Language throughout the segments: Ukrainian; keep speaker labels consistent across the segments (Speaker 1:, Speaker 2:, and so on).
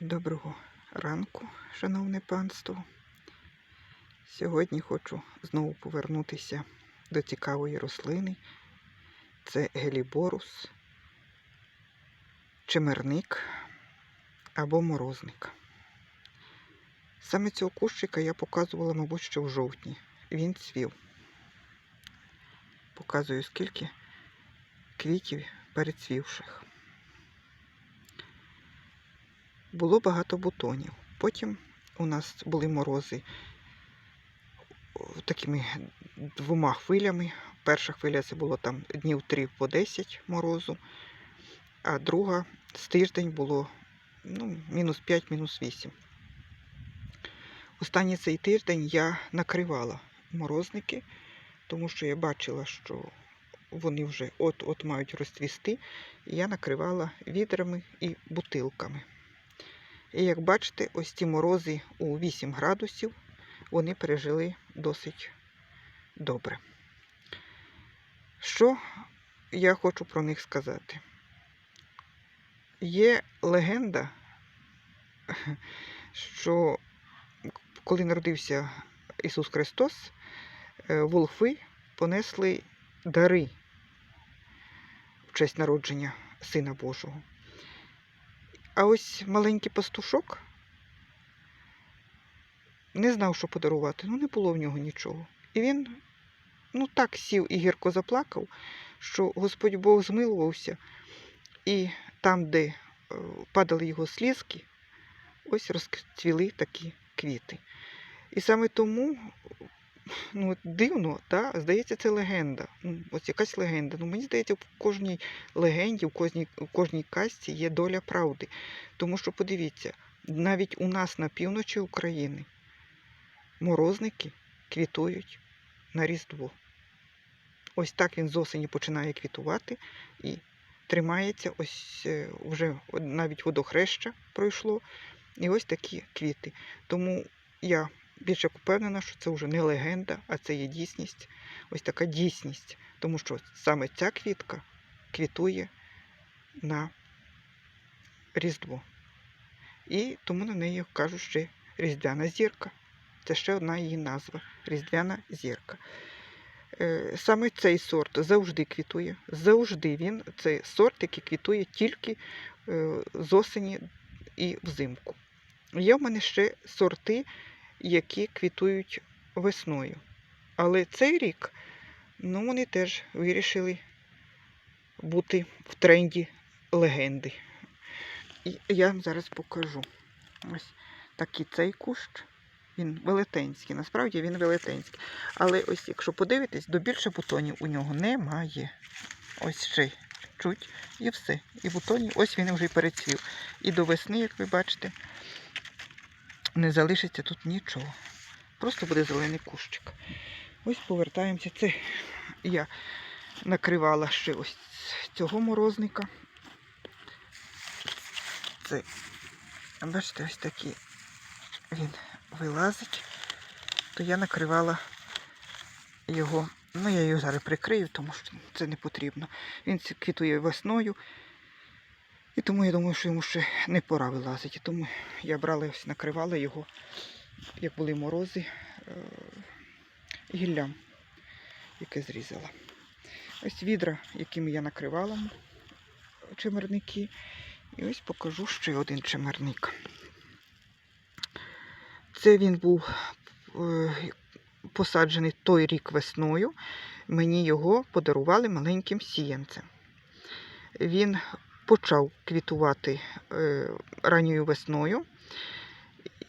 Speaker 1: Доброго ранку, шановне панство. Сьогодні хочу знову повернутися до цікавої рослини. Це геліборус, чемерник або морозник. Саме цього кущика я показувала, мабуть, ще в жовтні. Він цвів. Показую, скільки квітів перецвівших. Було багато бутонів. Потім у нас були морози такими двома хвилями. Перша хвиля це було там днів 3 по 10 морозу, а друга з тиждень було ну, мінус 5, мінус 8. Останній цей тиждень я накривала морозники, тому що я бачила, що вони вже от-от мають розцвісти, і я накривала відрами і бутилками. І як бачите, ось ці морози у 8 градусів вони пережили досить добре. Що я хочу про них сказати? Є легенда, що коли народився Ісус Христос, е, волхви понесли дари в честь народження Сина Божого. А ось маленький пастушок не знав, що подарувати. Ну, не було в нього нічого. І він ну так сів і гірко заплакав, що Господь Бог змилувався, і там, де е, падали його слізки, ось розцвіли такі квіти. І саме тому ну, дивно, та? здається, це легенда. Ну, Ось якась легенда. Ну, Мені здається, в кожній легенді, в кожній, в кожній казці є доля правди. Тому що, подивіться, навіть у нас на півночі України морозники квітують на Різдво. Ось так він з осені починає квітувати і тримається, ось е, вже навіть водохреща пройшло. І ось такі квіти. Тому я більш як впевнена, що це вже не легенда, а це є дійсність. Ось така дійсність. Тому що саме ця квітка квітує на Різдво. І тому на неї кажуть ще Різдвяна зірка. Це ще одна її назва Різдвяна зірка. Е, Саме цей сорт завжди квітує. Завжди він це сорт, який квітує тільки е, з осені і взимку. Є в мене ще сорти, які квітують весною. Але цей рік ну, вони теж вирішили бути в тренді легенди. І я вам зараз покажу. Ось такий цей кущ. Він велетенський, насправді він велетенський. Але ось, якщо подивитись, до більше бутонів у нього немає. Ось ще чуть і все. І бутонів, ось він вже й перецвів. І до весни, як ви бачите, не залишиться тут нічого. Просто буде зелений кущик. Ось повертаємося. Це я накривала ще ось цього морозника. Це, бачите, ось такий він вилазить, то я накривала його. Ну, я його зараз прикрию, тому що це не потрібно. Він квітує весною. І тому я думаю, що йому ще не пора вилазити. Тому я брала ось накривала його, як були морози, е, гіллям, яке зрізала. Ось відра, якими я накривала чимерники. І ось покажу ще один чимерник. Це він був е, посаджений той рік весною. Мені його подарували маленьким сіянцем. Він почав квітувати е, ранньою весною.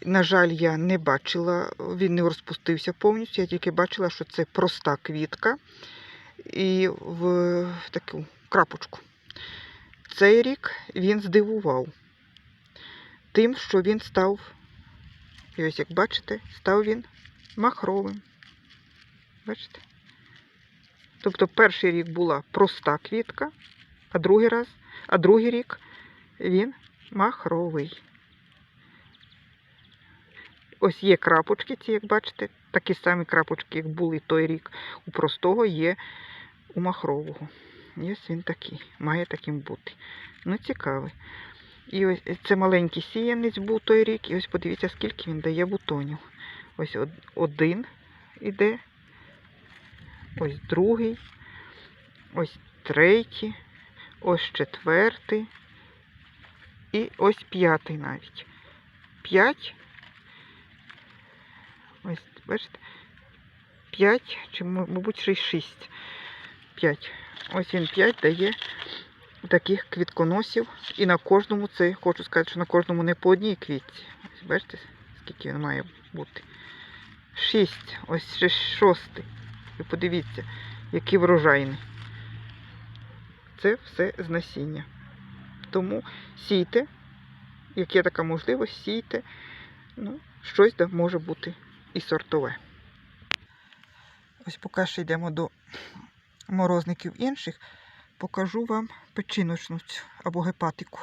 Speaker 1: На жаль, я не бачила, він не розпустився повністю, я тільки бачила, що це проста квітка і в таку крапочку. Цей рік він здивував тим, що він став, і ось як бачите, став він махровим. Бачите? Тобто перший рік була проста квітка, а другий раз, а другий рік він махровий. Ось є крапочки, ці, як бачите, такі самі крапочки, як були той рік. У простого є у махрового. І ось він такий, має таким бути. Ну, цікавий. І ось це маленький сіянець був той рік. І ось подивіться, скільки він дає бутонів. Ось один іде, ось другий, ось третій, ось четвертий і ось п'ятий навіть. П'ять. Ось, бачите? П'ять, чи, мабуть, ще й шість. П'ять. Ось він п'ять дає таких квітконосів. І на кожному це, хочу сказати, що на кожному не по одній квітці. Ось бачите, скільки він має бути. Шість. Ось ще шостий. І подивіться, який врожайний. Це все з насіння. Тому сійте, як є така можливість, сійте. Ну, щось да може бути і сортове. Ось поки ще йдемо до морозників інших, покажу вам печіночну або гепатику.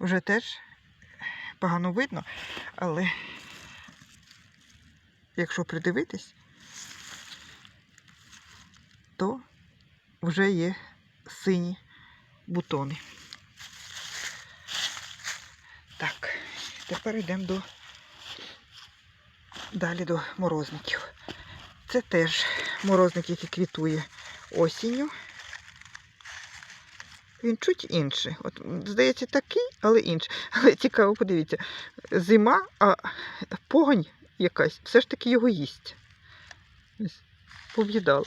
Speaker 1: Вже теж погано видно, але якщо придивитись, то вже є сині бутони. Так, тепер йдемо до далі до морозників. Це теж морозник, який квітує осінню. Він чуть інший. От, здається, такий, але інший. Але цікаво, подивіться, зима, а погонь якась все ж таки його їсть. Пов'їдала.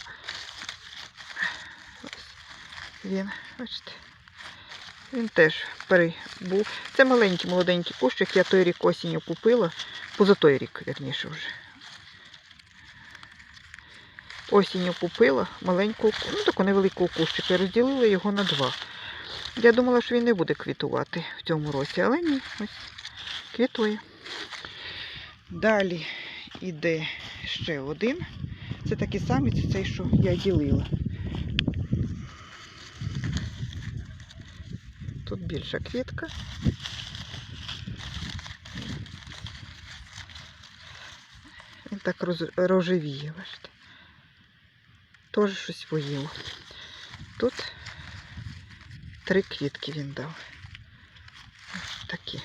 Speaker 1: Він, бачите, він теж перебув. Це маленький молоденький кущик, я той рік осінню купила, поза той рік, вірніше вже. Осінню купила маленьку, ну таку невелику кущик. Я розділила його на два. Я думала, що він не буде квітувати в цьому році, але ні, ось квітує. Далі йде ще один. Це такий самий, це цей, що я ділила. Тут більша квітка. Він так роз... рожевіє, бачите. Теж щось воїло. Тут три квітки він дав. Ось такі.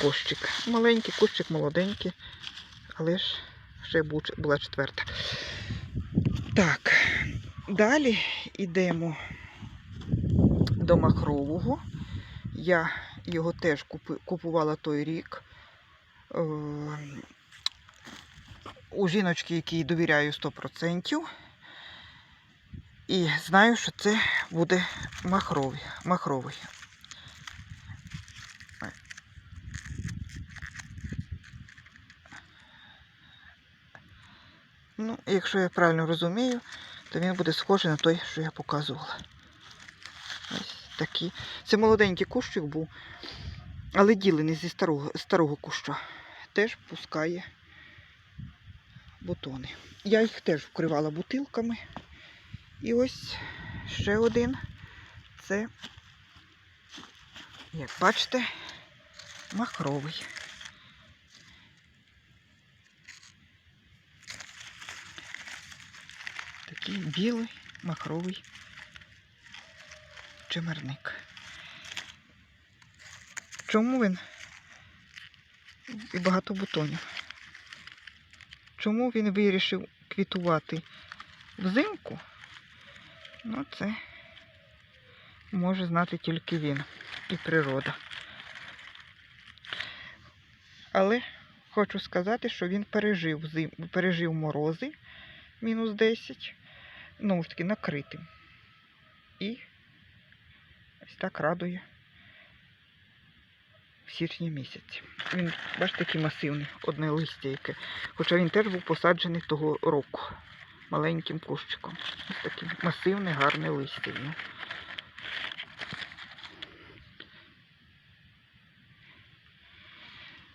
Speaker 1: Кущик. Маленький кущик, молоденький, але ж ще була четверта. Так, далі йдемо до махрового. Я його теж купувала той рік. Е, у жіночки, якій довіряю 100%. І знаю, що це буде махровий. махровий. Ну, якщо я правильно розумію, то він буде схожий на той, що я показувала. Такий. Це молоденький кущик був, але ділений зі старого, старого куща. Теж пускає бутони. Я їх теж вкривала бутилками. І ось ще один. Це, як бачите, махровий. Такий білий махровий чимерник. Чому він і багато бутонів? Чому він вирішив квітувати взимку? Ну, це може знати тільки він і природа. Але хочу сказати, що він пережив зим, пережив морози мінус 10, ну ж таки накритим. І ось так радує в січні місяці. Він, бачите, такий масивний, одне листя яке. Хоча він теж був посаджений того року маленьким кущиком. Ось таке масивне, гарне листя.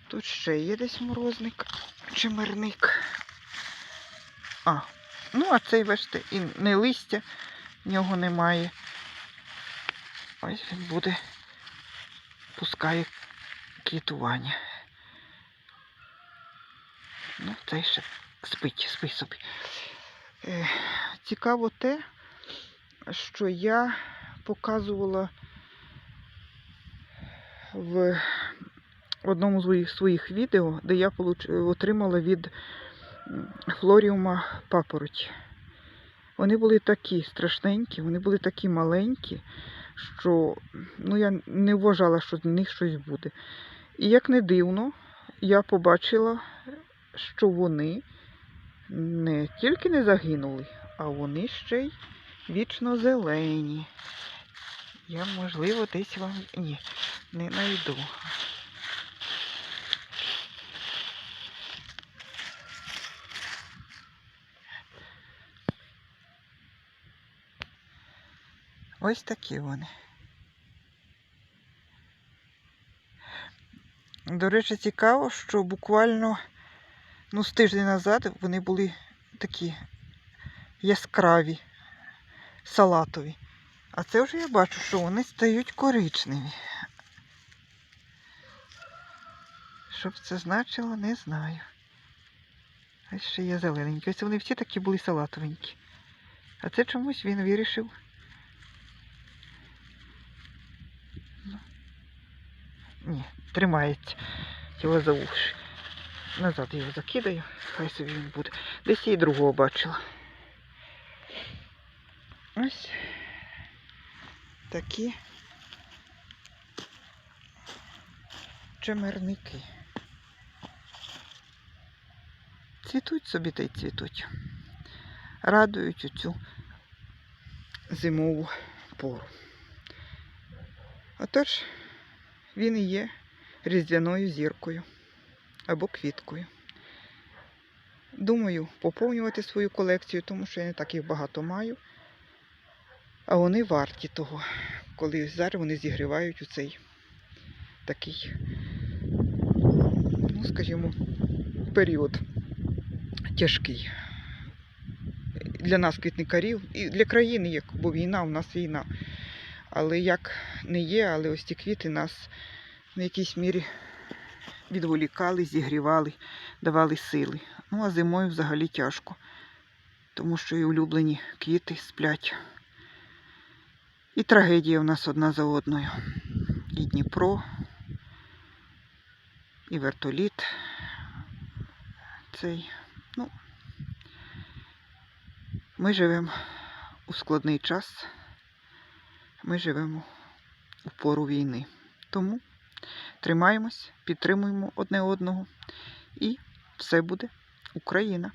Speaker 1: Тут ще є десь морозник, чимерник. А, ну а цей, бачите, і не листя в нього немає. Ось він буде, пускає квітування. Ну, цей ще спить, спить собі. Е, цікаво те, що я показувала в одному з своїх, відео, де я отримала від флоріума папороті. Вони були такі страшненькі, вони були такі маленькі, що ну, я не вважала, що з них щось буде. І як не дивно, я побачила, що вони не тільки не загинули, а вони ще й вічно зелені. Я, можливо, десь вам. Ні, не знайду. Ось такі вони. До речі, цікаво, що буквально ну, з тиждень назад вони були такі яскраві, салатові. А це вже я бачу, що вони стають коричневі. Що б це значило, не знаю. Ось ще є зелененькі. Ось вони всі такі були салатовенькі. А це чомусь він вирішив. Ні, тримається. Його за уші. Назад його закидаю, хай собі він буде. Десь я і другого бачила. Ось такі чемерники. Цвітуть собі та й цвітуть. Радують цю зимову пору. Отож, він і є різдвяною зіркою або квіткою. Думаю, поповнювати свою колекцію, тому що я не так їх багато маю. А вони варті того, коли зараз вони зігрівають у цей такий, ну, скажімо, період тяжкий. Для нас квітникарів і для країни, як, бо війна, у нас війна. Але як не є, але ось ці квіти нас в якійсь мірі відволікали, зігрівали, давали сили. Ну, а зимою взагалі тяжко, тому що і улюблені квіти сплять. І трагедія в нас одна за одною. І Дніпро, і вертоліт. Цей. Ну, ми живемо у складний час. Ми живемо у пору війни. Тому тримаємось, підтримуємо одне одного і все буде Україна.